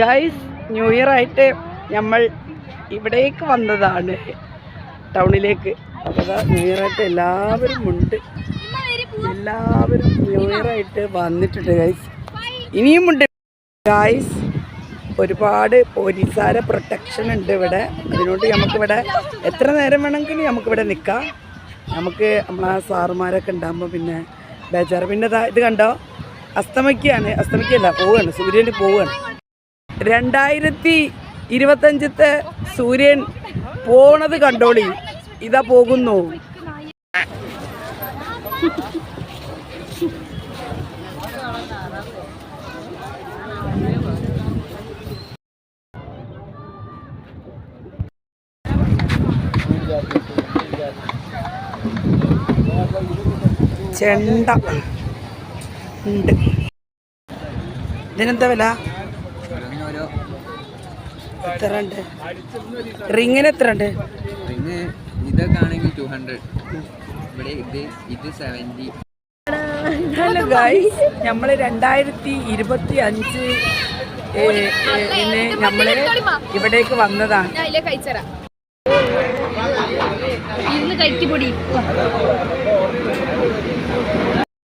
Guys new year ആയിട്ട് നമ്മൾ ഇവിടേക്ക് വന്നതാണ്. ടൗണിലേക്ക്. അപ്പോൾ ന്യൂ ഇയർ ആയിട്ട് എല്ലാവരും ഉണ്ട്. എല്ലാവരും ന്യൂ ഇയർ ആയിട്ട് വന്നിട്ടുണ്ട് ഗൈസ് ഇനിയും ഉണ്ട്. ഗൈസ് ഒരുപാട് പോലീസുകാരെ പ്രൊട്ടക്ഷൻ ഉണ്ട് ഇവിടെ. അതിനോട് നമുക്കിവിടെ എത്ര നേരം വേണമെങ്കിലും നമുക്കിവിടെ നിൽക്കാം നമുക്ക് നമ്മളെ സാറുമാരൊക്കെ ഉണ്ടാകുമ്പോൾ പിന്നെ ബേജാറ്. പിന്നെ ഇത് കണ്ടോ? അസ്തമയ്ക്കാണ്. അസ്തമയ്ക്കല്ല പോവുകയാണ് സൂര്യന്റെ പോവുകയാണ് രണ്ടായിരത്തി ഇരുപത്തഞ്ചത്തെ സൂര്യൻ പോണത് കണ്ടോളി. ഇതാ പോകുന്നു. ചെണ്ട. ഉണ്ട്. ഇതിനെന്താ വില? എത്ര ഉണ്ട് റിങ്ങിന് എത്ര ഉണ്ട് റിങ് ഇതൊക്കെ ആണെങ്കിൽ ടു ഹൺഡ്രഡ് ഇവിടെ ഇത് ഇത് സെവന്റി ഹലോ ഗൈസ് നമ്മൾ രണ്ടായിരത്തി ഇരുപത്തി അഞ്ച് നമ്മൾ ഇവിടേക്ക് വന്നതാണ്. ഇന്ന് കഴിക്കുപൊടി